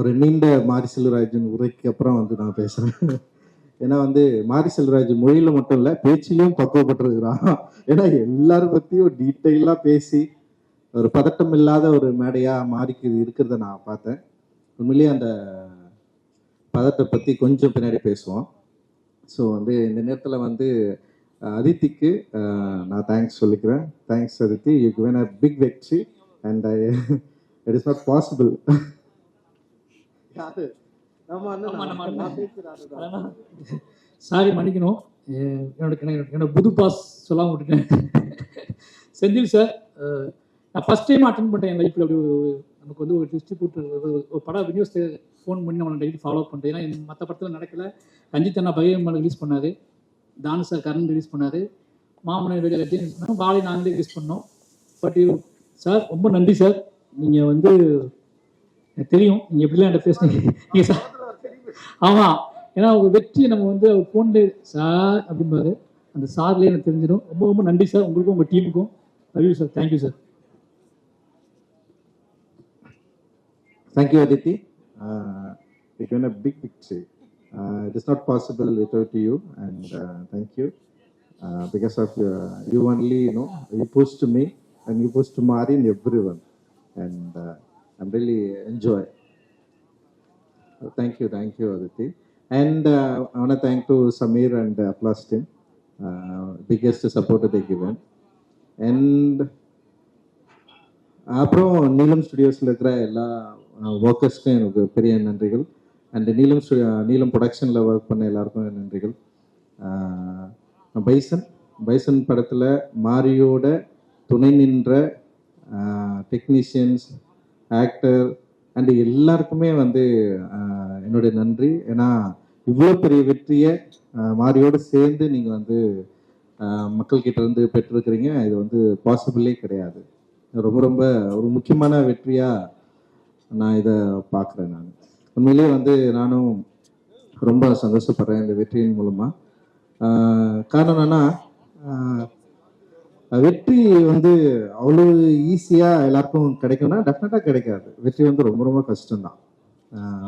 ஒரு நீண்ட மாரி செல்வராஜன் உரைக்கு அப்புறம் வந்து நான் பேசுறேன். ஏன்னா வந்து மாரி செல்வராஜ் மொழியில மட்டும் இல்ல பேச்சிலையும் பக்குவப்பட்டிருக்கிறான். ஏன்னா எல்லாரும் பத்தியும் டீட்டெயிலா பேசி ஒரு பதட்டம் இல்லாத ஒரு மேடையா மாறிக்கு இருக்கிறத நான் பார்த்தேன். உண்மையிலேயே அந்த பதத்தை பத்தி கொஞ்சம் பின்னாடி பேசுவோம். ஸோ வந்து இந்த நேரத்தில் வந்து அதித்திக்கு நான் தேங்க்ஸ் சொல்லிக்கிறேன். Thanks Aditi. You given a big வெற்றி and it is not possible யாரு ஆமா அண்ணா, ஆமா, நம்ம நான் அண்ணன். பேசுறேன் சாரி மன்னிக்கணும். என்னோட என்னோட- புது பாஸ் சொல்லாம விட்டுட்டேன். செந்தில் சார் நான் ஃபர்ஸ்ட் டைம் அட்டன் பண்ணேன் என் லைஃப்பில் அப்படி ஒரு- நமக்கு வந்து ஒரு டிஸ்ட்ரிபியூட்டர் ஒரு படம் ரினியூஸ் ஃபோன் பண்ணி நம்மளை டெய்லி ஃபாலோ பண்ணுறேன் ஏன்னா மற்ற படத்தில் நடக்கல. ரஞ்சித் அண்ணா பகையம்மன் ரிலீஸ் பண்ணாரு. தானு சார் கரண் ரிலீஸ் பண்ணாரு. மாமனர் வெளியே ரிலீஸ் பண்ணோம். வாலி நாங்களே ரிலீஸ் பண்ணோம். பட் சார் ரொம்ப நன்றி சார் நீங்கள் வந்து எனக்கு தெரியும் நீங்கள் எப்படிலாம் என்கிட்ட பேசுனீங்க சார் ஆமாம் ஏன்னா அவங்க வெற்றி நம்ம வந்து அவர் ஃபோன்லேயே சார் அப்படிம்பாரு அந்த சார்லேயே எனக்கு தெரிஞ்சிடும் ரொம்ப ரொம்ப நன்றி சார் உங்களுக்கும் உங்கள் டீமுக்கும் love sir thank you sir thank you Aditi it won a big big Uh, it is not possible you and and uh, thank you uh, you of uh, you only you know you pushed me and you pushed Mari and everyone and I'm really enjoy. So thank you, thank you, Aditi. And uh, I want to thank to Samir and uh, Plus team, uh, biggest support they given, and அப்புறம் நீலம் ஸ்டுடியோஸில் இருக்கிற எல்லா uh, ஒர்க்கர்ஸ்க்கும் எனக்கு பெரிய நன்றிகள் and நீலம் studio நீலம் ப்ரொடக்ஷனில் ஒர்க் பண்ண எல்லாருக்கும் நன்றிகள் uh, பைசன் பைசன் படத்தில் மாரியோட துணை நின்ற uh, டெக்னீஷியன்ஸ் ஆக்டர் அண்ட் எல்லாருக்குமே வந்து என்னுடைய நன்றி. ஏன்னா இவ்வளோ பெரிய வெற்றியை மாரியோடு சேர்ந்து நீங்கள் வந்து மக்கள்கிட்ட இருந்து பெற்றிருக்கிறீங்க. இது வந்து பாசிபிளே கிடையாது. ரொம்ப ரொம்ப ஒரு முக்கியமான வெற்றியாக நான் இதை பார்க்குறேன் நான். உண்மையிலேயே வந்து நானும் ரொம்ப சந்தோஷப்படுறேன் இந்த வெற்றியின் மூலமாக காரணம் என்னன்னா வெற்றி வந்து அவ்வளோ ஈஸியாக எல்லாருக்கும் கிடைக்கும்னா டெஃபினட்டாக கிடைக்காது. வெற்றி வந்து ரொம்ப ரொம்ப கஷ்டம்தான்.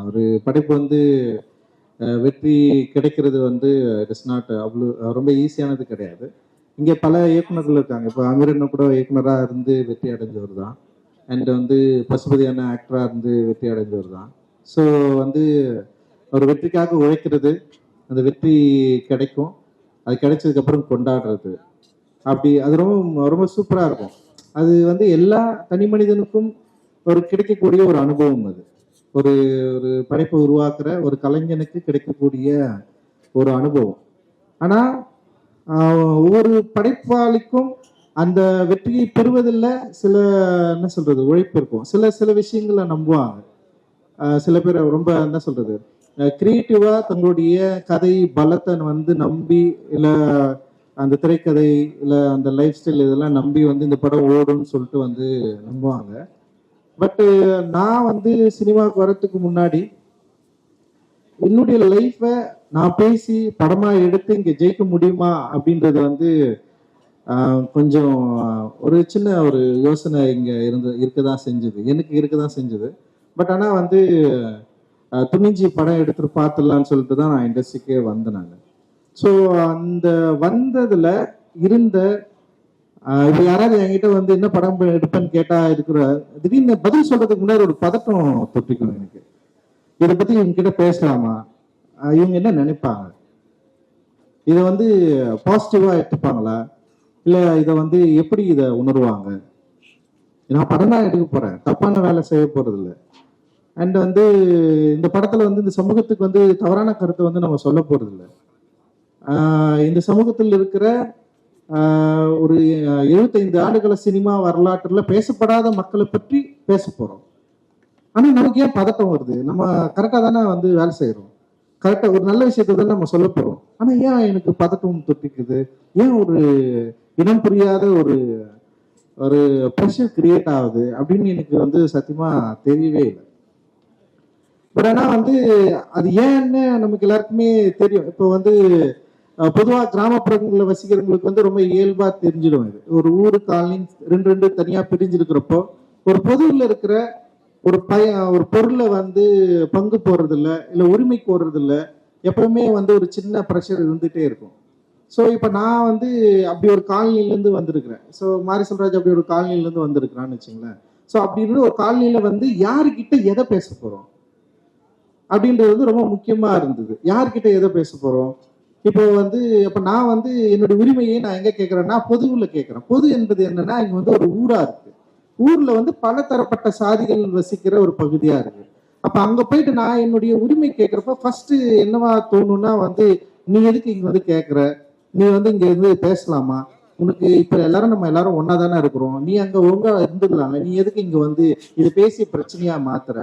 ஒரு படைப்பு வந்து வெற்றி கிடைக்கிறது வந்து இட்ஸ் நாட் அவ்வளோ ரொம்ப ஈஸியானது கிடையாது. இங்கே பல இயக்குனர்கள் இருக்காங்க. இப்போ அமீரன் கூட இயக்குனராக இருந்து வெற்றி அடைஞ்சவர் தான். அண்ட் வந்து பசுபதியான ஆக்டராக இருந்து வெற்றி அடைஞ்சவர் தான். ஸோ வந்து ஒரு வெற்றிக்காக உழைக்கிறது அந்த வெற்றி கிடைக்கும். அது கிடைச்சதுக்கப்புறம் கொண்டாடுறது. அப்படி அது ரொம்ப ரொம்ப சூப்பராக இருக்கும். அது வந்து எல்லா தனி மனிதனுக்கும் ஒரு கிடைக்கக்கூடிய ஒரு அனுபவம் அது. ஒரு ஒரு படைப்பை உருவாக்குற ஒரு கலைஞனுக்கு கிடைக்கக்கூடிய ஒரு அனுபவம். ஆனால் ஒவ்வொரு படைப்பாளிக்கும் அந்த வெற்றியை பெறுவதில் சில என்ன சொல்றது உழைப்பு இருக்கும். சில சில விஷயங்களை நம்புவாங்க. சில பேர் ரொம்ப என்ன சொல்றது கிரியேட்டிவா தங்களுடைய கதை பலத்தை வந்து நம்பி இல்லை அந்த திரைக்கதை இல்லை அந்த லைஃப் ஸ்டைல் இதெல்லாம் நம்பி வந்து இந்த படம் ஓடும்னு சொல்லிட்டு வந்து நம்புவாங்க. பட்டு நான் வந்து சினிமாவுக்கு வரத்துக்கு முன்னாடி என்னுடைய லைஃப்பை நான் பேசி படமாக எடுத்து இங்கே ஜெயிக்க முடியுமா அப்படின்றது வந்து கொஞ்சம் ஒரு சின்ன ஒரு யோசனை இங்கே இருந்து இருக்க தான் செஞ்சது. எனக்கு இருக்க தான் செஞ்சது. பட் ஆனால் வந்து துணிஞ்சி துணிஞ்சு படம் எடுத்துட்டு பார்த்துடலான்னு சொல்லிட்டு தான் நான் இண்டஸ்ட்ரிக்கே வந்தேன் நான். ஸோ அந்த வந்ததில் இருந்த இப்போ யாராவது என்கிட்ட வந்து என்ன படம் எடுப்பேன்னு கேட்டா இருக்கிற திடீர்னு பதில் சொல்றதுக்கு முன்னாடி ஒரு பதட்டம் தொட்டிக்கும் எனக்கு. இதை பத்தி இவங்க கிட்ட பேசலாமா இவங்க என்ன நினைப்பாங்க? இதை வந்து பாசிட்டிவா எடுத்துப்பாங்களா? இல்ல இதை வந்து எப்படி இதை உணர்வாங்க? நான் படம் தான் எடுக்க போறேன். தப்பான வேலை செய்ய போறது இல்லை அண்ட் வந்து இந்த படத்துல வந்து இந்த சமூகத்துக்கு வந்து தவறான கருத்தை வந்து நம்ம சொல்ல போறது இல்லை இந்த சமூகத்தில் இருக்கிற ஒரு எழுபத்தைந்து ஆண்டுகள சினிமா வரலாற்றில் பேசப்படாத மக்களை பற்றி பேச போகிறோம் ஆனால் நமக்கு ஏன் பதட்டம் வருது? நம்ம கரெக்டாக தானே வந்து வேலை செய்கிறோம் கரெக்டாக ஒரு நல்ல விஷயத்தை தான் நம்ம சொல்ல போகிறோம் ஆனால் ஏன் எனக்கு பதட்டம் தொட்டிக்குது? ஏன் ஒரு இனம் புரியாத ஒரு ஒரு ப்ரெஷர் கிரியேட் ஆகுது அப்படின்னு எனக்கு வந்து சத்தியமாக தெரியவே இல்லை. பட் ஆனால் வந்து அது ஏன்னு நமக்கு எல்லாருக்குமே தெரியும். இப்போ வந்து பொதுவாக கிராமப்புறங்களில் வசிக்கிறவங்களுக்கு வந்து ரொம்ப இயல்பா தெரிஞ்சிடும் இது. ஒரு ஊரு காலனி ரெண்டு ரெண்டு தனியா பிரிஞ்சிருக்கிறப்போ ஒரு பொதுவில் இருக்கிற ஒரு பய ஒரு பொருளை வந்து பங்கு போடுறது இல்லை உரிமை கோருறது இல்ல எப்பவுமே வந்து ஒரு சின்ன ப்ரெஷர் இருந்துகிட்டே இருக்கும். ஸோ இப்போ நான் வந்து அப்படி ஒரு காலனிலேருந்து வந்திருக்கிறேன். ஸோ மாரி அப்படி ஒரு காலனிலேருந்து வந்திருக்கிறான்னு வச்சுங்களேன். ஸோ அப்படின்னு ஒரு காலனியில் வந்து யாருக்கிட்ட எதை பேச போகிறோம் அப்படின்றது வந்து ரொம்ப முக்கியமாக இருந்தது. யார்கிட்ட எதை பேச போகிறோம் இப்போ வந்து இப்போ நான் வந்து என்னுடைய உரிமையை நான் எங்க கேட்கறேன்னா பொதுவில் கேட்கறேன் பொது என்பது என்னன்னா இங்க வந்து ஒரு ஊரா இருக்கு. ஊர்ல வந்து பல தரப்பட்ட சாதிகள் வசிக்கிற ஒரு பகுதியா இருக்கு. அப்ப அங்க போயிட்டு நான் என்னுடைய உரிமை கேட்கறப்ப ஃபர்ஸ்ட் என்னவா தோணும்னா வந்து நீ எதுக்கு இங்க வந்து கேட்குற நீ வந்து இங்க இருந்து பேசலாமா? உனக்கு இப்ப எல்லாரும் நம்ம எல்லாரும் ஒன்னா தானே இருக்கிறோம். நீ அங்க ஒழுங்கா இருந்துக்கலாங்க நீ எதுக்கு இங்க வந்து இது பேசி பிரச்சனையா மாத்துற?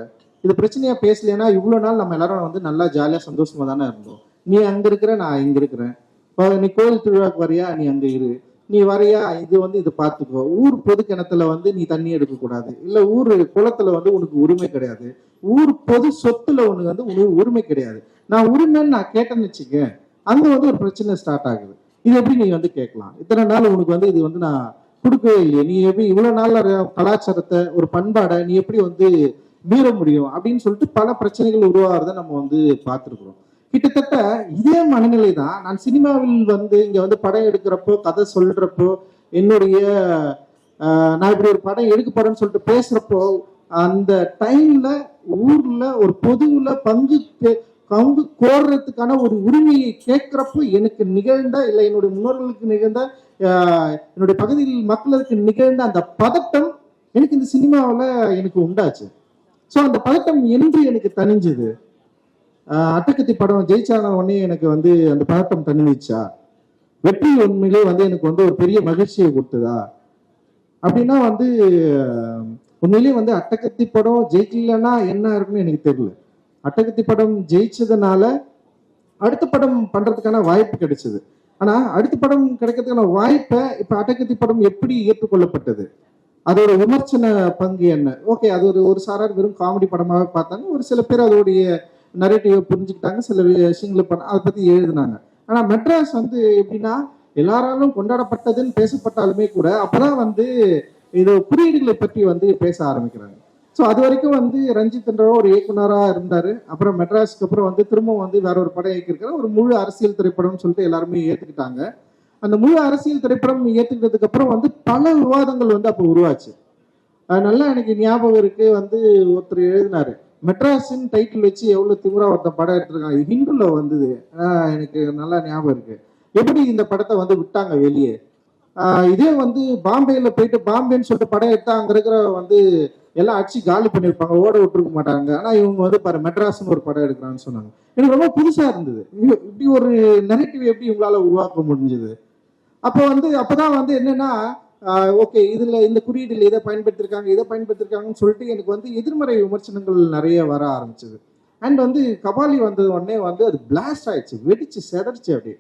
இது பிரச்சனையா பேசலைன்னா இவ்வளவு நாள் நம்ம எல்லாரும் வந்து நல்லா ஜாலியா சந்தோஷமா தானே இருந்தோம். நீ அங்க இருக்கிற நான் இங்க இருக்கிறேன். இப்போ நீ கோயில் திருவிழாக்கு வரியா? நீ அங்க இரு. நீ வரையா? இது வந்து இது பார்த்துக்கோ ஊர் பொது கிணத்துல வந்து நீ தண்ணி எடுக்க கூடாது இல்ல ஊர் குளத்துல வந்து உனக்கு உரிமை கிடையாது. ஊர் பொது சொத்துல உனக்கு வந்து உனக்கு உரிமை கிடையாது. நான் உரிமைன்னு நான் கேட்டேன்னு வச்சுக்க அங்க வந்து ஒரு பிரச்சனை ஸ்டார்ட் ஆகுது. இது எப்படி நீ வந்து கேட்கலாம்? இத்தனை நாள் உனக்கு வந்து இது வந்து நான் கொடுக்கவே இல்லையே. நீ எப்படி இவ்வளவு நாள் கலாச்சாரத்தை ஒரு பண்பாடை நீ எப்படி வந்து மீற முடியும்? அப்படின்னு சொல்லிட்டு பல பிரச்சனைகள் உருவாகிறத நம்ம வந்து பார்த்துருக்குறோம். கிட்டத்தட்ட இதே மனநிலை தான் நான் சினிமாவில் வந்து இங்க வந்து படம் எடுக்கிறப்போ கதை சொல்றப்போ என்னுடைய நான் இப்படி ஒரு படம் எடுக்க போறேன்னு சொல்லிட்டு பேசுறப்போ அந்த டைம்ல ஊர்ல ஒரு பொதுவுல பங்கு பங்கு கோர்றதுக்கான ஒரு உரிமையை கேட்கிறப்போ எனக்கு நிகழ்ந்த இல்லை என்னுடைய முன்னோர்களுக்கு நிகழ்ந்த என்னுடைய பகுதியில் மக்களுக்கு நிகழ்ந்த அந்த பதட்டம் எனக்கு இந்த சினிமாவில் எனக்கு உண்டாச்சு. ஸோ அந்த பதட்டம் என்று எனக்கு தனிஞ்சது. அட்டகத்தி படம் ஜெயிச்சான உடனே எனக்கு வந்து அந்த பதட்டம் தண்ணிச்சா வெற்றி உண்மையிலே வந்து எனக்கு வந்து ஒரு பெரிய மகிழ்ச்சியை கொடுத்ததா? அப்படின்னா வந்து உண்மையிலேயே வந்து அட்டகத்தி படம் ஜெயிக்கலன்னா என்ன இருக்குன்னு எனக்கு தெரியல. அட்டகத்தி படம் ஜெயிச்சதுனால அடுத்த படம் பண்றதுக்கான வாய்ப்பு கிடைச்சது. ஆனா அடுத்த படம் கிடைக்கிறதுக்கான வாய்ப்பை இப்ப அட்டகத்தி படம் எப்படி ஏற்றுக்கொள்ளப்பட்டது? அதோட விமர்சன பங்கு என்ன? ஓகே அது ஒரு ஒரு சாரார் வெறும் காமெடி படமாக பார்த்தாங்க ஒரு சில பேர் அதோடைய நரேட்டிவை புரிஞ்சுக்கிட்டாங்க. சில விஷயங்களை பண்ண அதை பற்றி எழுதினாங்க. ஆனால் மெட்ராஸ் வந்து எப்படின்னா எல்லாராலும் கொண்டாடப்பட்டதுன்னு பேசப்பட்டாலுமே கூட அப்போதான் வந்து இது குறியீடுகளை பற்றி வந்து பேச ஆரம்பிக்கிறாங்க. ஸோ அது வரைக்கும் வந்து ரஞ்சித் என்ற ஒரு இயக்குனராக இருந்தார். அப்புறம் மெட்ராஸ்க்கு அப்புறம் வந்து திரும்பவும் வந்து வேற ஒரு படம் இயக்கியிருக்கிற ஒரு முழு அரசியல் திரைப்படம்னு சொல்லிட்டு எல்லாருமே ஏற்றுக்கிட்டாங்க அந்த முழு அரசியல் திரைப்படம் ஏற்றுக்கிட்டதுக்கு அப்புறம் வந்து பல விவாதங்கள் வந்து அப்போ உருவாச்சு. அதனால எனக்கு ஞாபகம் இருக்கு வந்து ஒருத்தர் எழுதினாரு. மெட்ராஸின் டைட்டில் வச்சு எவ்வளவு திமுறா ஒருத்தன் படம் எடுத்திருக்காங்க இது ஹிந்துல வந்தது. எனக்கு நல்லா ஞாபகம் இருக்கு. எப்படி இந்த படத்தை வந்து விட்டாங்க வெளியே? இதே வந்து பாம்பேல போயிட்டு பாம்பேன்னு சொல்லிட்டு படம் எடுத்தா அங்க இருக்கிற வந்து எல்லாம் அடிச்சு காலி பண்ணிருப்பாங்க ஓட விட்டுருக்க மாட்டாங்க. ஆனா இவங்க வந்து பாரு மெட்ராஸ்னு ஒரு படம் எடுக்கிறான்னு சொன்னாங்க. எனக்கு ரொம்ப புதுசா இருந்தது. இப்படி ஒரு நெகட்டிவ் எப்படி இவங்களால உருவாக்க முடிஞ்சது? அப்போ வந்து அப்பதான் வந்து என்னன்னா ஓகே இதில் இந்த குறியீட்டில் இதை பயன்படுத்திருக்காங்க இதை பயன்படுத்திருக்காங்கன்னு சொல்லிட்டு எனக்கு வந்து எதிர்மறை விமர்சனங்கள் நிறைய வர ஆரம்பிச்சது. அண்ட் வந்து கபாலி வந்தது உடனே வந்து அது பிளாஸ்ட் ஆயிடுச்சு வெடிச்சு செதறிச்சு அப்படி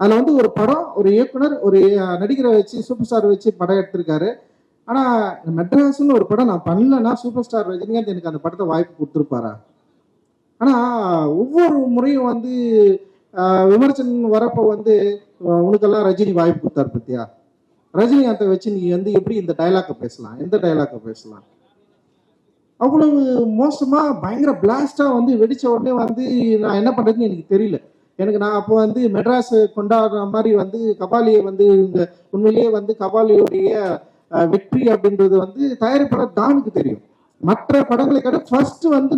அதில் வந்து ஒரு படம் ஒரு இயக்குனர் ஒரு நடிகரை வச்சு சூப்பர் ஸ்டார் வச்சு படம் எடுத்திருக்காரு. ஆனால் மெட்ராஸ்னு ஒரு படம் நான் பண்ணலன்னா சூப்பர் ஸ்டார் ரஜினிகாந்த் எனக்கு அந்த படத்தை வாய்ப்பு கொடுத்துருப்பாரா? ஆனால் ஒவ்வொரு முறையும் வந்து விமர்சனம் வரப்போ வந்து உனக்கெல்லாம் ரஜினி வாய்ப்பு கொடுத்தாரு பத்தியா? ரஜினிகாந்தை வச்சு நீ வந்து எப்படி இந்த டைலாக்கை பேசலாம்? எந்த டைலாக்கை பேசலாம்? அவ்வளவு மோசமா பயங்கர பிளாஸ்டா வந்து வெடிச்ச உடனே வந்து நான் என்ன பண்றதுன்னு எனக்கு தெரியல. எனக்கு நான் அப்போ வந்து மெட்ராஸ் கொண்டாடுற மாதிரி வந்து கபாலியை வந்து இந்த உண்மையிலேயே வந்து கபாலியுடைய வெற்றி அப்படின்றது வந்து தயாரிப்பாளர் தானுக்கு தெரியும். மற்ற படங்களை கடை ஃபர்ஸ்ட் வந்து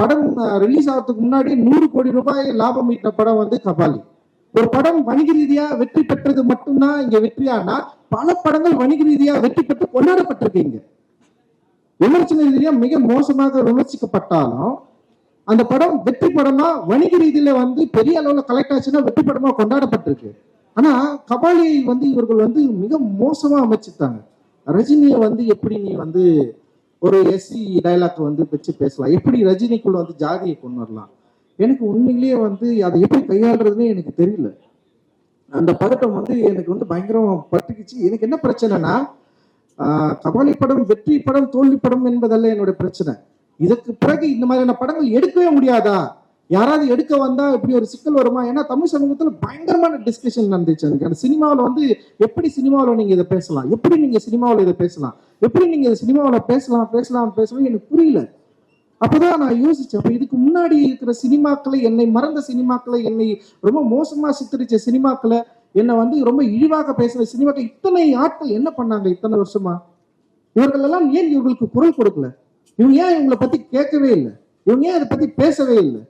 படம் ரிலீஸ் ஆகிறதுக்கு முன்னாடி நூறு கோடி ரூபாய் லாபம் ஈட்டின படம் வந்து கபாலி. ஒரு படம் வணிக ரீதியா வெற்றி பெற்றது மட்டும்தான் இங்க வெற்றியானா பல படங்கள் வணிக ரீதியா வெற்றி பெற்று கொண்டாடப்பட்டிருக்கீங்க. விமர்சன ரீதியா மிக மோசமாக விமர்சிக்கப்பட்டாலும் அந்த படம் வெற்றி படமா வணிக ரீதியில வந்து பெரிய அளவுல கலெக்ட் ஆச்சுன்னா வெற்றி படமா கொண்டாடப்பட்டிருக்கு. ஆனா கபாலியை வந்து இவர்கள் வந்து மிக மோசமா அமைச்சிட்டாங்க. ரஜினியை வந்து எப்படி நீ வந்து ஒரு எஸ்சி டைலாக் வந்து வச்சு பேசலாம்? எப்படி ரஜினிக்குள்ள வந்து ஜாதியை கொண்டு வரலாம்? எனக்கு உண்மையிலேயே வந்து அதை எப்படி கையாளுறதுன்னு எனக்கு தெரியல. அந்த பதட்டம் வந்து எனக்கு வந்து பயங்கரம் பட்டுக்குச்சு. எனக்கு என்ன பிரச்சனைனா கபாலி படம் வெற்றி படம் தோல்வி படம் என்பதல்ல என்னோட பிரச்சனை. இதுக்கு பிறகு இந்த மாதிரியான படங்கள் எடுக்கவே முடியாதா? யாராவது எடுக்க வந்தா இப்படி ஒரு சிக்கல் வருமா? ஏன்னா தமிழ் சமூகத்துல பயங்கரமான டிஸ்கஷன் நடந்துச்சு எனக்கு அந்த சினிமாவில் வந்து எப்படி சினிமாவில் நீங்க இதை பேசலாம்? எப்படி நீங்க சினிமாவில் இதை பேசலாம்? எப்படி நீங்க சினிமாவில் பேசலாம் பேசலாம் பேசலாம்? எனக்கு புரியல. அப்போதான் நான் யோசிச்சேன் அப்போ இதுக்கு முன்னாடி இருக்கிற சினிமாக்களை என்னை மறந்த சினிமாக்களை என்னை ரொம்ப மோசமா சித்தரிச்ச சினிமாக்களை என்னை வந்து ரொம்ப இழிவாக பேசுற சினிமாக்கள் இத்தனை ஆட்கள் என்ன பண்ணாங்க இத்தனை வருஷமா? இவர்கள் எல்லாம் ஏன் இவர்களுக்கு குரல் கொடுக்கல? இவங்க ஏன் இவங்களை பத்தி கேட்கவே இல்லை? இவங்க ஏன் இதை பத்தி பேசவே இல்லை?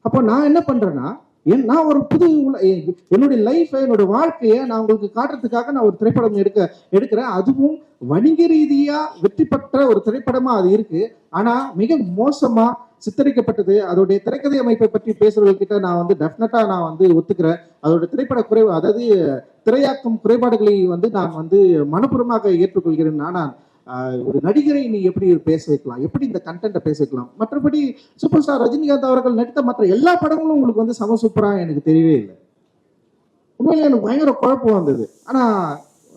அப்போ நான் என்ன பண்றேன்னா என் நான் ஒரு புது உல- என்னுடைய லைஃபை என்னோட வாழ்க்கையை நான் உங்களுக்கு காட்டுறதுக்காக நான் ஒரு திரைப்படம் எடுக்க எடுக்கிறேன். அதுவும் வணிக ரீதியா வெற்றி பெற்ற ஒரு திரைப்படமா அது இருக்கு. ஆனா மிக மோசமா சித்தரிக்கப்பட்டது. அதோடைய திரைக்கதை அமைப்பை பற்றி பேசுறவர்கிட்ட நான் வந்து டெஃபினட்டா நான் வந்து ஒத்துக்கிறேன். அதோட திரைப்பட குறைவு அதாவது திரையாக்கம் குறைபாடுகளை வந்து நான் வந்து மனப்புறமாக ஏற்றுக்கொள்கிறேன். நான் ஒரு நடிகரை நீ எப்படி பேச வைக்கலாம்? எப்படி இந்த கண்டென்ட்டை பேச வைக்கலாம்? மற்றபடி சூப்பர் ஸ்டார் ரஜினிகாந்த் அவர்கள் நடித்த மற்ற எல்லா படங்களும் உங்களுக்கு வந்து சம சூப்பரா எனக்கு தெரியவே இல்லை. உண்மையில எனக்கு பயங்கர குழப்பம் வந்தது ஆனா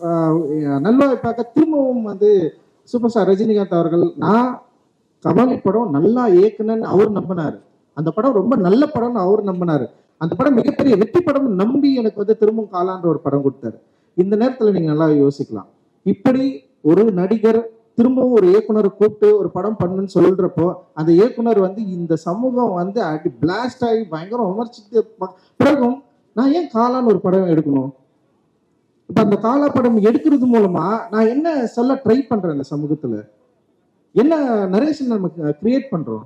ஆஹ், நல்வாய்ப்பாக திரும்பவும் வந்து சூப்பர் ஸ்டார் ரஜினிகாந்த் அவர்கள் நான் கபாலி படம் நல்லா இயக்குனன்னு அவர் நம்பினாரு. அந்த படம் ரொம்ப நல்ல படம்னு அவர் நம்பினாரு. அந்த படம் மிகப்பெரிய வெற்றி படம் நம்பி எனக்கு வந்து திரும்பவும் காலான்ற ஒரு படம் கொடுத்தாரு. இந்த நேரத்தில் நீங்கள் நல்லா யோசிக்கலாம். இப்படி ஒரு நடிகர் திரும்பவும் ஒரு இயக்குனரை கூப்பிட்டு ஒரு படம் பண்ணுன்னு சொல்றப்போ அந்த இயக்குனர் வந்து இந்த சமூகம் வந்து அடி பிளாஸ்ட் ஆகி பயங்கரம் விமர்சித்து பிறகும் நான் ஏன் காலான்னு ஒரு படம் எடுக்கணும்? இப்ப அந்த காலா படம் எடுக்கிறது மூலமா நான் என்ன சொல்ல ட்ரை பண்றேன் இந்த சமூகத்துல? என்ன நரேஷன் நம்ம கிரியேட் பண்றோம்?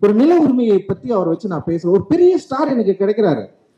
ஒரு நில உரிமையை பத்தி அவரை வச்சு நான் பேசுறேன். ஒரு பெரிய ஸ்டார் எனக்கு கிடைக்கிறாரு.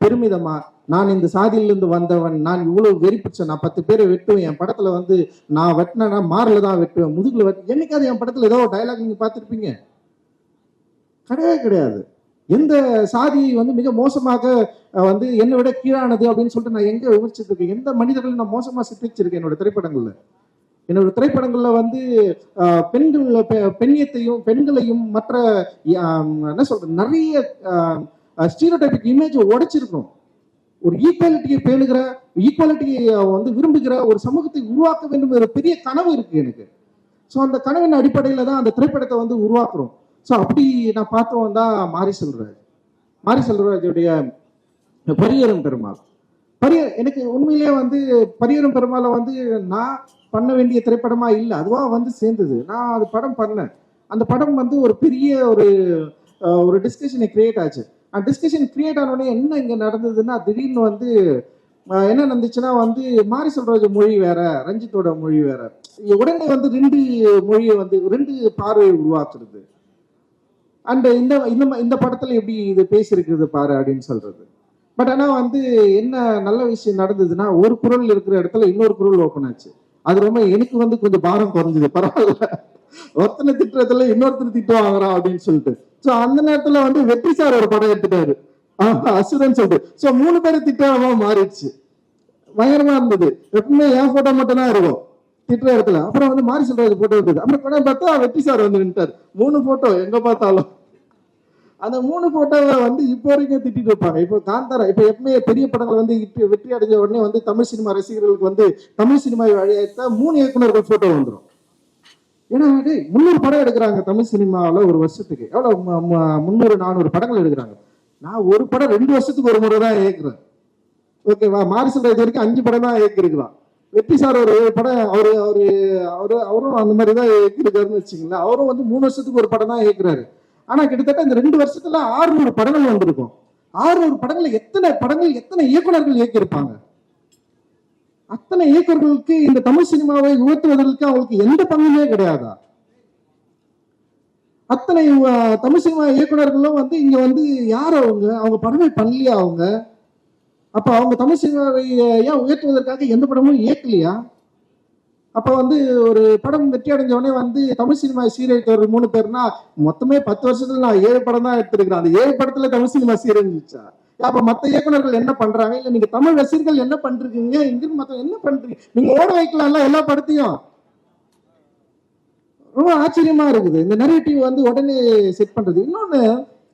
பெருமிதமா நான் இந்த சாதியிலிருந்து வந்தவன் நான் இவ்வளவு வெறிப்பிச்சேன் நான் பத்து பேரை வெட்டுவேன் என் படத்துல வந்து நான் வெட்டினா மாரில் தான் வெட்டுவேன் முதுகுல வெட்டு என்னைக்காவது என் படத்துல ஏதோ ஒரு டைலாக் நீங்க பார்த்துருப்பீங்க. கிடையவே கிடையாது. எந்த சாதி வந்து மிக மோசமாக வந்து என்னை விட கீழானது அப்படின்னு சொல்லிட்டு நான் எங்க விமர்சித்திருக்கேன்? எந்த மனிதர்கள் நான் மோசமா சித்தரிச்சிருக்கேன் என்னோட திரைப்படங்கள்ல? என்னோட திரைப்படங்கள்ல வந்து பெண்கள் பெ- பெண்ணியத்தையும் பெண்களையும் மற்ற என்ன சொல்ற நிறைய ஸ்டீரியோடைபிக் இமேஜ் உடைச்சிருக்கணும். ஒரு ஈக்குவாலிட்டியை பேணுகிற ஈக்குவாலிட்டியை வந்து விரும்புகிற ஒரு சமூகத்தை உருவாக்க வேண்டும் ஒரு பெரிய கனவு இருக்கு எனக்கு. ஸோ அந்த கனவின் அடிப்படையில் தான் அந்த திரைப்படத்தை வந்து உருவாக்குறோம். ஸோ அப்படி நான் பார்த்தோம் தான் மாரி செல்வராஜ் மாரி செல்வராஜுடைய பரியரும் பெருமாள். பரிய எனக்கு உண்மையிலேயே வந்து பரியரும் பெருமாளை வந்து நான் பண்ண வேண்டிய திரைப்படமா இல்லை அதுவா வந்து சேர்ந்தது. நான் அது படம் பண்ணேன். அந்த படம் வந்து ஒரு பெரிய ஒரு ஒரு டிஸ்கஷனை கிரியேட் ஆச்சு. டிஸ்கஷன் கிரியேட் ஆனோடனே என்ன இங்கே நடந்ததுன்னா திடீர்னு வந்து என்ன நடந்துச்சுன்னா வந்து மாரி செல்வராஜ் மொழி வேற ரஞ்சித்தோட மொழி வேற. உடனே வந்து ரெண்டு மொழியை வந்து ரெண்டு பார்வையை உருவாக்குறது. அண்ட் இந்த இந்த ம- இந்த படத்துல எப்படி இது பேசியிருக்கிறது பாரு அப்படின்னு சொல்றது. பட் ஆனால் வந்து என்ன நல்ல விஷயம் நடந்ததுன்னா ஒரு குரல் இருக்கிற இடத்துல இன்னொரு குரல் ஓப்பன் ஆச்சு. அது ரொம்ப எனக்கு வந்து கொஞ்சம் பாரம் குறைஞ்சது. பரவாயில்ல. ஒருத்தனை திட்டுறதுல இன்னொருத்தர் திட்டு வாங்குறான் அப்படின்னு சொல்லிட்டு. சோ அந்த நேரத்துல வந்து வெற்றி சார் ஒரு படம் எடுத்துட்டாரு. ஆஹ், அசுரன் சொல்லிட்டு. சோ மூணு பேரை திட்டமா மாறிடுச்சு. பயங்கரமா இருந்தது. எப்பவுமே என் போட்டோ மட்டும் தான் இருக்கும். திட்டுற இடத்துல. அப்புறம் வந்து மாரி சொல்றது போட்டோ இருந்தது அப்புறம் படம் பார்த்தா வெற்றி சார் வந்து நின்ட்டாரு மூணு போட்டோ எங்க பார்த்தாலும். அந்த மூணு போட்டோவை வந்து இப்போ வரைக்கும் திட்டிட்டு இருப்பாங்க. இப்போ காந்தாரா இப்போ எப்பவுமே பெரிய படங்கள் வந்து வெற்றி அடைஞ்ச உடனே வந்து தமிழ் சினிமா ரசிகர்களுக்கு வந்து தமிழ் சினிமா வழியாயிட்டா மூணு இயக்குநர்கள் போட்டோ வந்துடும் ஏன்னா டேய் முந்நூறு படம் எடுக்கிறாங்க தமிழ் சினிமாவில் ஒரு வருஷத்துக்கு. எவ்வளோ முந்நூறு நானூறு படங்கள் எடுக்கிறாங்க. நான் ஒரு படம் ரெண்டு வருஷத்துக்கு ஒரு முறை தான் இயக்குறேன். ஓகேவா மாரி இது வரைக்கும் அஞ்சு படம் தான் இயக்கிருக்கலாம் வெற்றி சார் ஒரு படம் அவர் அவர் அவரு அவரும் அந்த மாதிரி தான் இயக்கிருக்காருன்னு வச்சுங்களேன் அவரும் வந்து மூணு வருஷத்துக்கு ஒரு படம் தான் இயக்குறாரு. ஆனா கிட்டத்தட்ட இந்த ரெண்டு வருஷத்துல ஆறுநூறு படங்கள் வந்திருக்கும். ஆறுநூறு படங்கள் எத்தனை படங்கள் எத்தனை இயக்குனர்கள் இயக்கியிருப்பாங்க? அத்தனை இயக்குநர்களுக்கு இந்த தமிழ் சினிமாவை உயர்த்துவதற்கு அவங்களுக்கு எந்த பங்குமே கிடையாதா? அத்தனை தமிழ் சினிமா இயக்குனர்களும் வந்து இங்க வந்து யார் அவங்க? அவங்க படமே பண்ணலையா அவங்க? அப்ப அவங்க தமிழ் சினிமாவை ஏன் உயர்த்துவதற்காக எந்த படமும் இயக்கலையா? அப்போ வந்து ஒரு படம் வெற்றி அடைஞ்ச உடனே வந்து தமிழ் சினிமா சீரழித்தவர் மூணு பேர்னா மொத்தமே பத்து வருஷத்துல நான் ஏழு படம் தான் எடுத்திருக்கிறேன். அந்த ஏழு படத்துல தமிழ் சினிமா சீரழிஞ்சிச்சா அப்ப மத்த இயக்குநர்கள் என்ன பண்றாங்க? இல்ல நீங்க தமிழ் ரசிகர்கள் என்ன பண்றீங்க? இங்க மத்த என்ன பண்றீங்க? நீங்க ஓட வைக்கலாம்ல எல்லா படத்தையும். ரொம்ப ஆச்சரியமா இருக்குது. இந்த நெரேட்டிவ் வந்து உடனே செட் பண்றது. இன்னொன்னு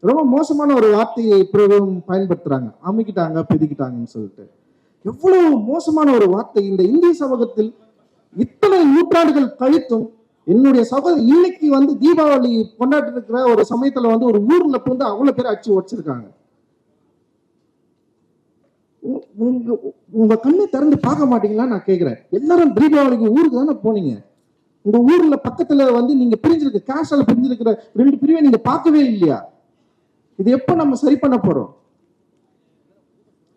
ரொம்ப மோசமான ஒரு வார்த்தையை பிரபலம் பயன்படுத்துறாங்க. அமைக்கிட்டாங்க பிதிக்கிட்டாங்கன்னு சொல்லிட்டு. எவ்வளவு மோசமான ஒரு வார்த்தை. இந்த இந்திய சமூகத்தில் இத்தனை நூற்றாண்டுகள் கழித்தும் என்னுடைய சகோதர இன்னைக்கு வந்து தீபாவளி கொண்டாடி இருக்கிற ஒரு சமயத்துல வந்து ஒரு ஊர்ல வந்து அவ்வளவு பேர் அடிச்சு வச்சிருக்காங்க உங்க உங்க கண்ணை திறந்து பார்க்க மாட்டீங்களா நான் கேக்குறேன். எல்லாரும் தீபாவளிக்கு ஊருக்கு தானே போனீங்க? உங்க ஊர்ல பக்கத்துல வந்து நீங்க பிரிஞ்சிருக்க கேஷால பிரிஞ்சிருக்கிற ரெண்டு பிரிவை நீங்க பார்க்கவே இல்லையா? இது எப்ப நம்ம சரி பண்ண போறோம்?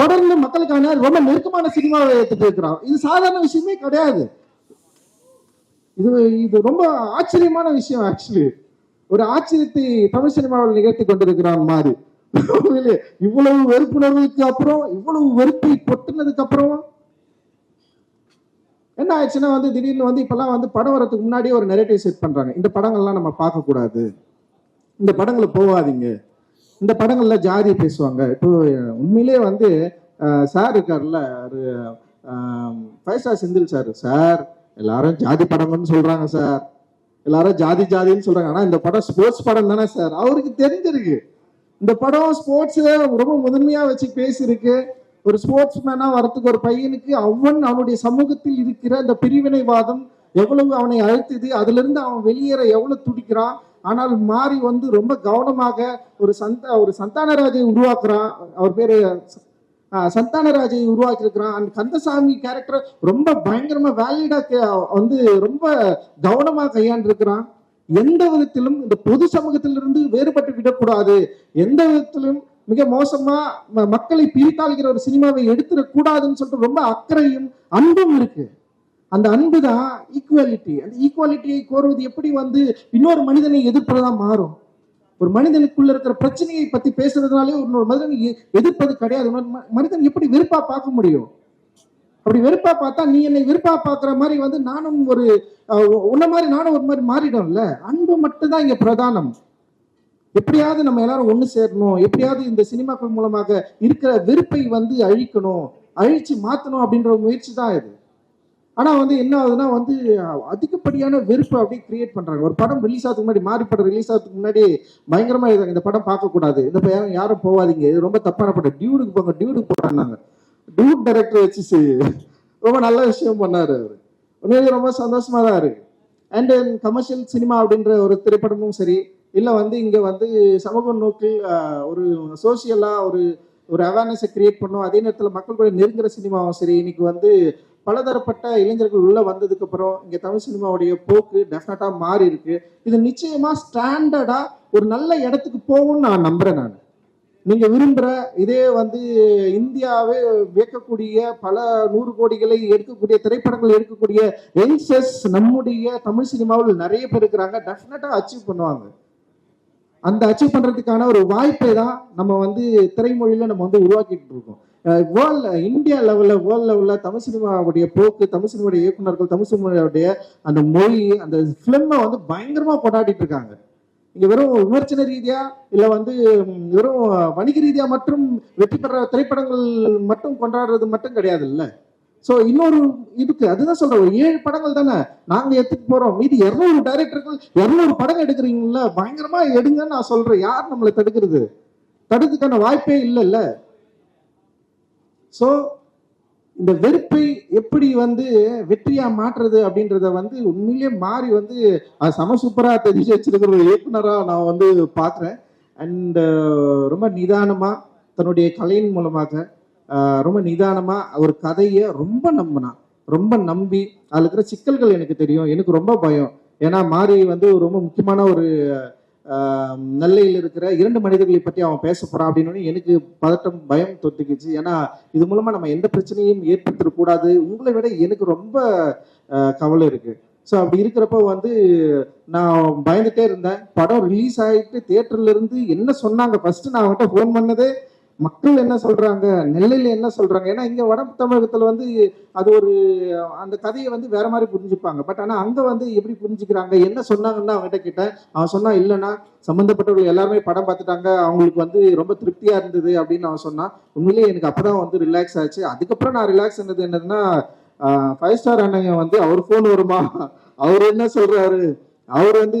தொடர்ந்து மக்களுக்கான ரொம்ப நெருக்கமான சினிமாவை எடுத்துட்டு இருக்கிறான் இது சாதாரண விஷயமே கிடையாது. இது இது ரொம்ப ஆச்சரியமான விஷயம் ஆக்சுவலி ஒரு ஆச்சரியத்தை தமிழ் சினிமாவில் நிகழ்த்தி கொண்டிருக்கிறான் மாதிரி இவ்வளவு வெறுப்புணர்வுக்கு அப்புறம் இவ்வளவு வெறுப்பை கொட்டினதுக்கு அப்புறம் என்ன ஆயிடுச்சுன்னா வந்து திடீர்னு வந்து இப்பெல்லாம் வந்து படம் வரதுக்கு முன்னாடியே ஒரு நெரேட்டிவ் செட் பண்றாங்க. இந்த படங்கள்லாம் நம்ம பார்க்க கூடாது இந்த படங்களை போகாதீங்க. இந்த படங்கள்ல ஜாதி பேசுவாங்க. இப்போ உண்மையிலே வந்து சார் இருக்கார்ல அது five star Senthil sir. Sir எல்லாரும் ஜாதி படங்கள்னு சொல்றாங்க சார். எல்லாரும் ஜாதி ஜாதின்னு சொல்றாங்க. ஆனா இந்த படம் ஸ்போர்ட்ஸ் படம் தானே சார். அவருக்கு தெரிஞ்சிருக்கு. இந்த படம் ஸ்போர்ட்ஸ் ரொம்ப முதன்மையா வச்சு பேசியிருக்கு. ஒரு ஸ்போர்ட்ஸ் மேனா வரத்துக்கு ஒரு பையனுக்கு அவன் அவனுடைய சமூகத்தில் இருக்கிற அந்த பிரிவினைவாதம் எவ்வளவு அவனை அழுத்துது அதுல இருந்து அவன் வெளியேற எவ்வளவு துடிக்கிறான் ஆனால் மாறி வந்து ரொம்ப கவனமாக ஒரு சந்த ஒரு சந்தானராஜை உருவாக்குறான். அவர் பேரு சந்தானராஜை உருவாக்கியிருக்கிறான். அண்ட் அந்த கந்தசாமி கேரக்டர் ரொம்ப பயங்கரமா வேலிடா வந்து ரொம்ப கவனமா கையாண்டிருக்கிறான். எந்த விதத்திலும் இந்த பொது சமூகத்திலிருந்து வேறுபட்டு விடக்கூடாது. எந்த விதத்திலும் மிக மோசமா ம- மக்களை பிரித்தாளுகிற ஒரு சினிமாவை எடுத்துடக் கூடாதுன்னு சொல்லிட்டு ரொம்ப அக்கறையும் அன்பும் இருக்கு. அந்த அன்பு தான் ஈக்குவாலிட்டி அந்த ஈக்குவாலிட்டியை கோருவது எப்படி வந்து இன்னொரு மனிதனை எதிர்ப்பதான் மாறும்? ஒரு மனிதனுக்குள்ள இருக்கிற பிரச்சனையை பத்தி பேசுறதுனாலே இன்னொரு மனிதனை எதிர்ப்பது கிடையாது. ம- மனிதன் எப்படி வெறுப்பா பார்க்க முடியும்? அப்படி வெறுப்பா பார்த்தா நீ என்னை வெறுப்பா பார்க்குற மாதிரி வந்து நானும் ஒரு உன்ன மாதிரி நானும் ஒரு மாதிரி மாறிடும்ல? அன்பு மட்டும்தான் இங்க பிரதானம். எப்படியாவது நம்ம எல்லாரும் ஒண்ணு சேரணும். எப்படியாவது இந்த சினிமாக்கள் மூலமாக இருக்கிற வெறுப்பை வந்து அழிக்கணும். அழிச்சு மாத்தணும் அப்படின்ற முயற்சி தான் இது. ஆனால் வந்து என்ன ஆகுதுன்னா வந்து அதிகப்படியான வெறுப்பு அப்படியே கிரியேட் பண்ணுறாங்க ஒரு படம் ரிலீஸ் ஆகிறதுக்கு முன்னாடி மாறி படம் ரிலீஸ் ஆகிறதுக்கு முன்னாடி பயங்கரமாக எழுதுறாங்க இந்த படம் பார்க்கக்கூடாது இந்த பேரம் யாரும் போகாதீங்க இது ரொம்ப தப்பான படம். டியூடுக்கு போங்க டியூடுக்கு போறாங்க. டியூட் டைரக்டர் வச்சு ரொம்ப நல்ல விஷயம் பண்ணார் அவர். உண்மையிலேயே ரொம்ப சந்தோஷமாக தான் இருக்கு. அண்ட் தென் கமர்ஷியல் சினிமா அப்படின்ற ஒரு திரைப்படமும் சரி இல்லை வந்து இங்கே வந்து சமூக நோக்கில் ஒரு சோசியலாக ஒரு ஒரு அவேர்னஸை கிரியேட் பண்ணும். அதே நேரத்தில் மக்கள் கூட நெருங்குற சினிமாவும் சரி இன்னைக்கு வந்து பலதரப்பட்ட இளைஞர்கள் உள்ள வந்ததுக்கு அப்புறம் இங்க தமிழ் சினிமாவுடைய போக்கு டெஃபினட்டா மாறி இருக்கு. இது நிச்சயமா ஸ்டாண்டர்டா ஒரு நல்ல இடத்துக்கு போகும்னு நான் நம்புறேன் நான். நீங்க விரும்புற இதே வந்து இந்தியாவே வியக்கக்கூடிய பல நூறு கோடிகளை எடுக்கக்கூடிய திரைப்படங்கள் எடுக்கக்கூடிய யங்ஸ்டர்ஸ் நம்முடைய தமிழ் சினிமாவில் நிறைய பேர் இருக்கிறாங்க. டெஃபினட்டா அச்சீவ் பண்ணுவாங்க. அந்த அச்சீவ் பண்றதுக்கான ஒரு வாய்ப்பை தான் நம்ம வந்து திரைமொழியில நம்ம வந்து உருவாக்கிட்டு இருக்கோம். வேர்ல்ட் இந்தியா லெவல்ல வேர்ல்ட் லெவல்ல தமிழ் சினிமாவுடைய போக்கு தமிழ் சினிமாவுடைய இயக்குநர்கள் தமிழ் சினிமாவுடைய அந்த மொழி அந்த ஃபிலிமை வந்து பயங்கரமா கொண்டாடிட்டு இருக்காங்க. இங்க வெறும் விமர்சன ரீதியா இல்ல வந்து வெறும் வணிக ரீதியா மட்டும் வெற்றி பெற திரைப்படங்கள் மட்டும் கொண்டாடுறது மட்டும் கிடையாது இல்ல சோ இன்னொரு இதுக்கு அதுதான் சொல்றேன் ஒரு ஏழு படங்கள் தானே நாங்க எடுத்துட்டு போறோம். மீதி இருநூறு டைரக்டர்கள் இருநூறு படம் எடுக்கிறீங்களா பயங்கரமா எடுங்கன்னு நான் சொல்றேன். யார் நம்மளை தடுக்கிறது? தடுக்கிறதுக்கான வாய்ப்பே இல்லைல்ல. ஸோ இந்த வெறுப்பை எப்படி வந்து வெற்றியா மாற்றுறது அப்படின்றத வந்து உண்மையிலேயே மாறி வந்து அது சம சூப்பரா தெரிஞ்சு வச்சிருக்கிற ஒரு இயக்குனரா நான் வந்து பார்க்குறேன் அண்ட் ரொம்ப நிதானமா தன்னுடைய கலையின் மூலமாக ரொம்ப நிதானமா ஒரு கதையை ரொம்ப நம்பினான் ரொம்ப நம்பி அதுல இருக்கிற சிக்கல்கள் எனக்கு தெரியும். எனக்கு ரொம்ப பயம். ஏன்னா மாறி வந்து ரொம்ப முக்கியமான ஒரு நெல்லையில் இருக்கிற இரண்டு மனிதர்களை பற்றி அவன் பேச போறான் அப்படின்னு எனக்கு பதட்டம் பயம் தொத்துக்குச்சு ஏன்னா இது மூலமா நம்ம எந்த பிரச்சனையும் ஏற்படுத்திடக்கூடாது உங்களை விட எனக்கு ரொம்ப கவலை இருக்கு. ஸோ அப்படி இருக்கிறப்ப வந்து நான் பயந்துட்டே இருந்தேன். படம் ரிலீஸ் ஆகிட்டு தேட்டர்ல இருந்து என்ன சொன்னாங்க? ஃபர்ஸ்ட் நான் அவன்கிட்ட ஃபோன் பண்ணதே மக்கள் என்ன சொல்றாங்க? நெல்லையில என்ன சொல்றாங்க? ஏன்னா இங்க வட தமிழகத்துல வந்து அது ஒரு அந்த கதையை வந்து வேற மாதிரி புரிஞ்சுப்பாங்க. பட் ஆனா அங்க வந்து எப்படி புரிஞ்சுக்கிறாங்க? என்ன சொன்னாங்கன்னு அவங்ககிட்ட கேட்டேன். அவன் சொன்னா இல்லைன்னா சம்பந்தப்பட்டவர்கள் எல்லாருமே படம் பார்த்துட்டாங்க. அவங்களுக்கு வந்து ரொம்ப திருப்தியா இருந்தது அப்படின்னு அவன் சொன்னான். உண்மையிலேயே எனக்கு அப்பதான் வந்து ரிலாக்ஸ் ஆச்சு. அதுக்கப்புறம் நான் ரிலாக்ஸ் ஆனது என்னதுன்னா ஃபைவ் ஸ்டார் அண்ணங்க வந்து அவர் ஃபோன் வருமா? அவர் என்ன சொல்றாரு? அவர் வந்து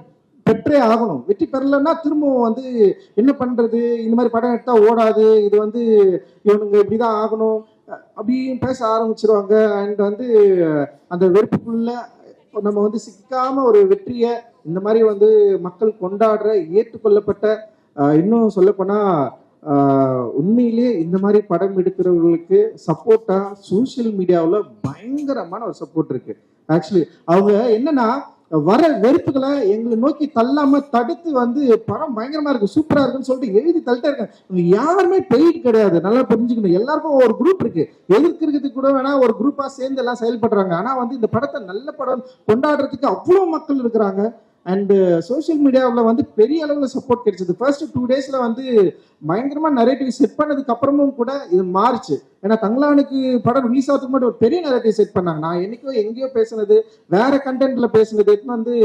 பெற்றே ஆகணும். வெற்றி பெறலைன்னா திரும்பவும் வந்து என்ன பண்றது? இந்த மாதிரி படம் எடுத்தா ஓடாது. இது வந்து இவனுங்க இப்படிதான் ஆகணும். அப்படின்னு பேச ஆரம்பிச்சிருவாங்க. அண்ட் வந்து அந்த வெறுப்புக்குள்ள நம்ம வந்து சிக்காம ஒரு வெற்றியை இந்த மாதிரி வந்து மக்கள் கொண்டாடுற ஏற்றுக்கொள்ளப்பட்ட இன்னும் சொல்லப்போனா உண்மையிலேயே இந்த மாதிரி படம் எடுக்கிறவர்களுக்கு சப்போர்ட்டா சோஷியல் மீடியாவில் பயங்கரமான ஒரு சப்போர்ட் இருக்கு. ஆக்சுவலி அவங்க என்னன்னா வர வெறுப்புகளை எங்களை நோக்கி தள்ளாம தடுத்து வந்து படம் பயங்கரமா இருக்கு சூப்பரா இருக்குன்னு சொல்லிட்டு எழுதி தள்ளிட்டே இருக்காங்க. யாருமே பெய்ட் கிடையாது. நல்லா புரிஞ்சுக்கணும். எல்லாருக்கும் ஒரு குரூப் இருக்கு. எதிர்க்கிறதுக்கு கூட வேணா ஒரு குரூப்பா சேர்ந்து எல்லாம் செயல்படுறாங்க. ஆனா வந்து இந்த படத்தை நல்ல படம் கொண்டாடுறதுக்கு அவ்வளோ மக்கள் இருக்கிறாங்க. அண்டு சோஷியல் மீடியாவில் வந்து பெரிய அளவில் சப்போர்ட் கிடைச்சது. ஃபர்ஸ்ட் டூ டேஸில் வந்து பயங்கரமா நரேட்டிவ் செட் பண்ணதுக்கு அப்புறமும் கூட இது மாறுச்சு. ஏன்னா தங்களானுக்கு படம் ரிலீஸ் ஆகிறதுக்கு முன்னாடி ஒரு பெரிய நரேட்டிவ் செட் பண்ணாங்க. நான் என்னைக்கோ எங்கேயோ பேசுனது வேற கண்டென்ட்ல பேசுனது எடுத்துன்னு வந்து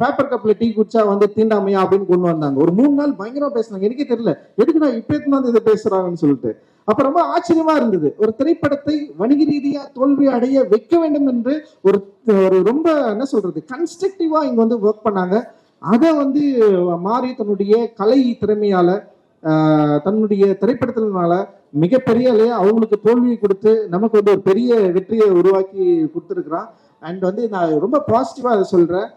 பேப்பர் கப்ல டீ குடிச்சா வந்து தீண்டாமையா அப்படின்னு கொண்டு வந்தாங்க. ஒரு மூணு நாள் பயங்கரமா பேசுனாங்க. எனக்கே தெரியல. எதுக்கு நான் இப்ப எடுத்துன்னு வந்து இதை பேசுறாங்கன்னு சொல்லிட்டு. அப்ப ரொம்ப ஆச்சரியமா இருந்தது. ஒரு திரைப்படத்தை வணிக ரீதியா தோல்வி அடைய வைக்க வேண்டும் என்று ஒரு ஒரு ரொம்ப என்ன சொல்றது கன்ஸ்ட்ரக்டிவா இங்க வந்து ஒர்க் பண்ணாங்க. அதை வந்து மாறி தன்னுடைய கலை திறமையால தன்னுடைய திரைப்படத்தினால மிகப்பெரிய அளவு அவங்களுக்கு தோல்வியை கொடுத்து நமக்கு வந்து ஒரு பெரிய வெற்றியை உருவாக்கி கொடுத்துருக்குறான். அண்ட் வந்து நான் ரொம்ப பாசிட்டிவாக அதை சொல்கிறேன்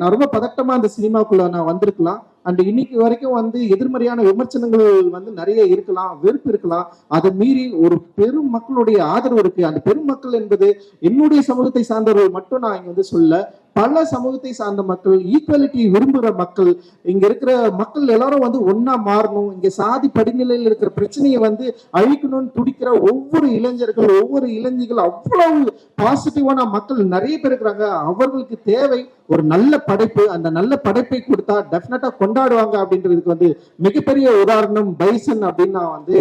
நான் ரொம்ப பதட்டமாக அந்த சினிமாக்குள்ளே நான் வந்திருக்கலாம். அண்ட் இன்னைக்கு வரைக்கும் வந்து எதிர்மறையான விமர்சனங்கள் வந்து நிறைய இருக்கலாம் வெறுப்பு இருக்கலாம். அதை மீறி ஒரு பெரும் மக்களுடைய ஆதரவு இருக்கு. அந்த பெரும் மக்கள் என்பது என்னுடைய சமூகத்தை சார்ந்தவர்கள் மட்டும் நான் இங்க வந்து சொல்ல பல சமூகத்தை சார்ந்த மக்கள் ஈக்குவாலிட்டி விரும்புகிற மக்கள் இங்க இருக்கிற மக்கள் எல்லாரும் வந்து ஒன்றா மாறணும். இங்க சாதி படிநிலையில் இருக்கிற பிரச்சனையை வந்து அழிக்கணும்னு துடிக்கிற ஒவ்வொரு இளைஞர்கள் ஒவ்வொரு இளைஞர்கள் அவ்வளவு பாசிட்டிவான மக்கள் நிறைய பேர் இருக்கிறாங்க. அவர்களுக்கு தேவை ஒரு நல்ல படைப்பு. அந்த நல்ல படைப்பை கொடுத்தா டெஃபினட்டா கொண்டாடுவாங்க அப்படின்றதுக்கு வந்து மிகப்பெரிய உதாரணம் பைசன் அப்படின்னு நான் வந்து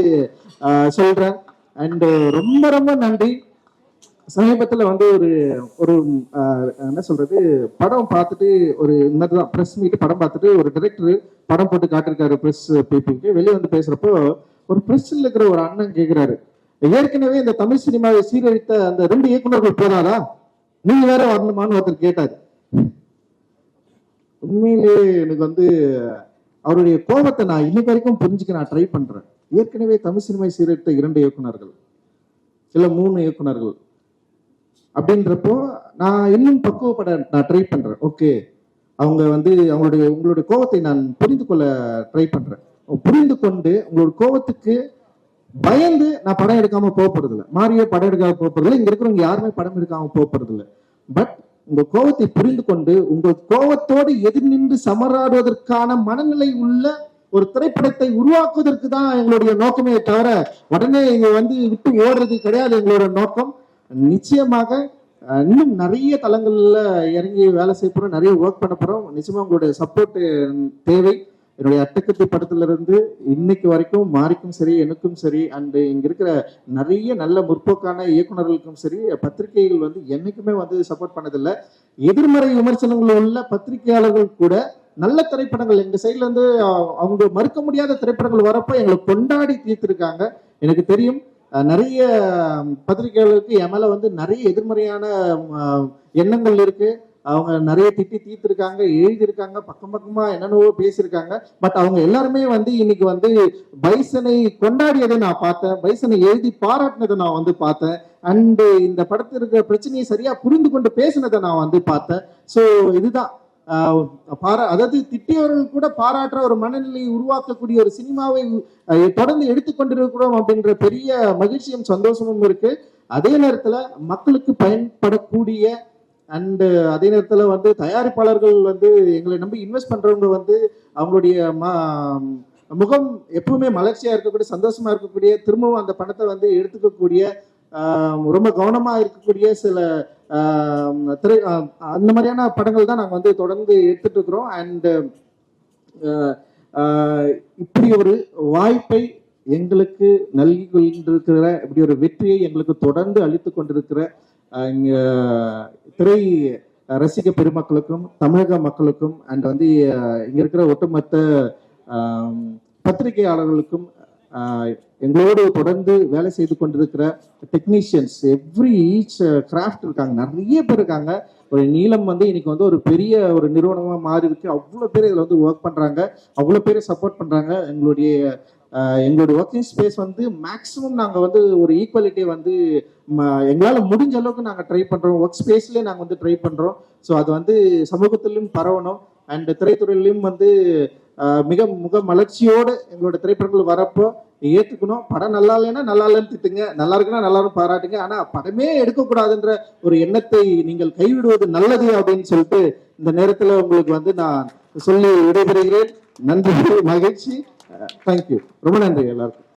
சொல்றேன். அண்ட் ரொம்ப ரொம்ப நன்றி. சமீபத்தில் வந்து ஒரு ஒரு என்ன சொல்றது படம் பார்த்துட்டு ஒரு தான் ப்ரெஸ் மீட் படம் பார்த்துட்டு ஒரு டைரக்டர் படம் போட்டு காட்டிருக்காரு ப்ரெஸ் பீப்புளுக்கு வெளியே வந்து பேசுறப்போ ஒரு ப்ரெஸ்ல இருக்கிற ஒரு அண்ணன் கேட்கிறாரு ஏற்கனவே இந்த தமிழ் சினிமாவை சீரழித்த அந்த ரெண்டு இயக்குனர்கள் போறாரா? நீங்க வேற வரணுமான்னு ஒருத்தர் கேட்டாரு. உண்மையிலே எனக்கு வந்து அவருடைய கோபத்தை நான் இன்னைக்கு வரைக்கும் புரிஞ்சுக்க நான் ட்ரை பண்றேன். ஏற்கனவே தமிழ் சினிமாவை சீரழித்த இரண்டு இயக்குனர்கள் இல்ல மூணு இயக்குனர்கள் அப்படின்றப்போ நான் இன்னும் பக்குவப்பட நான் ட்ரை பண்றேன். ஓகே அவங்க வந்து அவங்களுடைய உங்களுடைய கோபத்தை நான் புரிந்து கொள்ள ட்ரை பண்றேன். புரிந்து கொண்டு உங்களோட கோபத்துக்கு பயந்து நான் படம் எடுக்காம போக மாரியோ படம் எடுக்காம போக இங்க இருக்கிறவங்க யாருமே படம் எடுக்காம போக பட் உங்க கோபத்தை புரிந்து கொண்டு உங்கள் கோபத்தோடு எதிர் நின்று சமராடுவதற்கான மனநிலை உள்ள ஒரு திரைப்படத்தை உருவாக்குவதற்கு தான் எங்களுடைய நோக்கமே தவிர உடனே இங்க வந்து விட்டு ஓடுறது கிடையாது எங்களோட நோக்கம். நிச்சயமாக இன்னும் நிறைய தளங்களில் இறங்கி வேலை செய்ய போகிறோம் நிறைய ஒர்க் பண்ண போகிறோம் நிச்சயமாக உங்களுடைய சப்போர்ட் தேவை. என்னுடைய அட்டக்கத்தி படத்திலிருந்து இன்னைக்கு வரைக்கும் மாரிக்கும் சரி எனக்கும் சரி அண்டு இங்கே இருக்கிற நிறைய நல்ல முற்போக்கான இயக்குனர்களுக்கும் சரி பத்திரிகைகள் வந்து என்னைக்குமே வந்து சப்போர்ட் பண்ணதில்லை. எதிர்மறை விமர்சனங்கள் உள்ள பத்திரிகையாளர்கள் கூட நல்ல திரைப்படங்கள் எங்க சைட்ல இருந்து அவங்க மறுக்க முடியாத திரைப்படங்கள் வரப்போ எங்களை கொண்டாடி தீர்த்திருக்காங்க. எனக்கு தெரியும் நிறைய அஹ், பத்திரிகையாளருக்கு என் மேலே வந்து நிறைய எதிர்மறையான எண்ணங்கள் இருக்கு. அவங்க நிறைய திட்டி தீர்த்திருக்காங்க எழுதியிருக்காங்க பக்கம் பக்கமா என்னென்னவோ பேசியிருக்காங்க. பட் அவங்க எல்லாருமே வந்து இன்னைக்கு வந்து பைசனை கொண்டாடியதை நான் பார்த்தேன். பைசனை எழுதி பாராட்டினதை நான் வந்து பார்த்தேன். அண்டு இந்த படத்தில் இருக்கிற பிரச்சனையை சரியா புரிந்து கொண்டு பேசினதை நான் வந்து பார்த்தேன். ஸோ இதுதான். பாரா அதாவது திட்டியவர்கள் கூட பாராட்டுற ஒரு மனநிலையை உருவாக்கக்கூடிய ஒரு சினிமாவை தொடர்ந்து எடுத்துக்கொண்டிருக்கிறோம் அப்படின்ற பெரிய மகிழ்ச்சியும் சந்தோஷமும் இருக்கு. அதே நேரத்துல மக்களுக்கு பயன்படக்கூடிய அண்டு அதே நேரத்துல வந்து தயாரிப்பாளர்கள் வந்து எங்களை நம்பி இன்வெஸ்ட் பண்றவங்க வந்து அவங்களுடைய ம- முகம் எப்பவுமே மலர்ச்சியா இருக்கக்கூடிய சந்தோஷமா இருக்கக்கூடிய திரும்பவும் அந்த பணத்தை வந்து எடுத்துக்கக்கூடிய ரொம்ப கவனமா இருக்கக்கூடிய சில திரை அந்த மாதிரியான படங்கள் தான் நாங்கள் வந்து தொடர்ந்து எடுத்துட்டு இருக்கிறோம். அண்டு இப்படி ஒரு வாய்ப்பை எங்களுக்கு நல்கி கொண்டிருக்கிற இப்படி ஒரு வெற்றியை எங்களுக்கு தொடர்ந்து அளித்து கொண்டிருக்கிற திரை ரசிக பெருமக்களுக்கும் தமிழக மக்களுக்கும் அண்ட் வந்து இங்கே இருக்கிற ஒட்டுமொத்த பத்திரிகையாளர்களுக்கும் எங்களோடு தொடர்ந்து வேலை செய்து கொண்டிருக்கிற டெக்னீஷியன்ஸ் எவ்ரி ஈச் கிராஃப்ட் இருக்காங்க. நிறைய பேர் இருக்காங்க. ஒரு நீளம் வந்து இன்னைக்கு வந்து ஒரு பெரிய ஒரு நிறுவனமாக மாறி இருக்கு. அவ்வளோ பேர் இதில் வந்து ஒர்க் பண்ணுறாங்க அவ்வளோ பேர் சப்போர்ட் பண்ணுறாங்க எங்களுடைய எங்களுடைய ஒர்க்கிங் ஸ்பேஸ் வந்து மேக்ஸிமம் நாங்கள் வந்து ஒரு ஈக்குவாலிட்டியை வந்து ம- முடிஞ்ச அளவுக்கு நாங்கள் ட்ரை பண்ணுறோம் ஒர்க் ஸ்பேஸ்லேயே நாங்கள் வந்து ட்ரை பண்ணுறோம் ஸோ அது வந்து சமூகத்திலும் பரவணும். அண்ட் திரைத்துறையிலையும் வந்து மிக முக மலர்ச்சியோடு எங்களோட திரைப்படங்கள் வரப்போ ஏற்றுக்கணும் படம் நல்லா இல்லைன்னா நல்லா இல்லைன்னு திட்டுங்க. நல்லா இருக்குன்னா நல்லா இருக்கும் பாராட்டுங்க. ஆனால் படமே எடுக்கக்கூடாதுன்ற ஒரு எண்ணத்தை நீங்கள் கைவிடுவது நல்லது அப்படின்னு சொல்லிட்டு இந்த நேரத்தில் உங்களுக்கு வந்து நான் சொல்லி விடைபெறுகிறேன். நன்றி மகிழ்ச்சி. தேங்க்யூ ரொம்ப நன்றி எல்லாருக்கும்.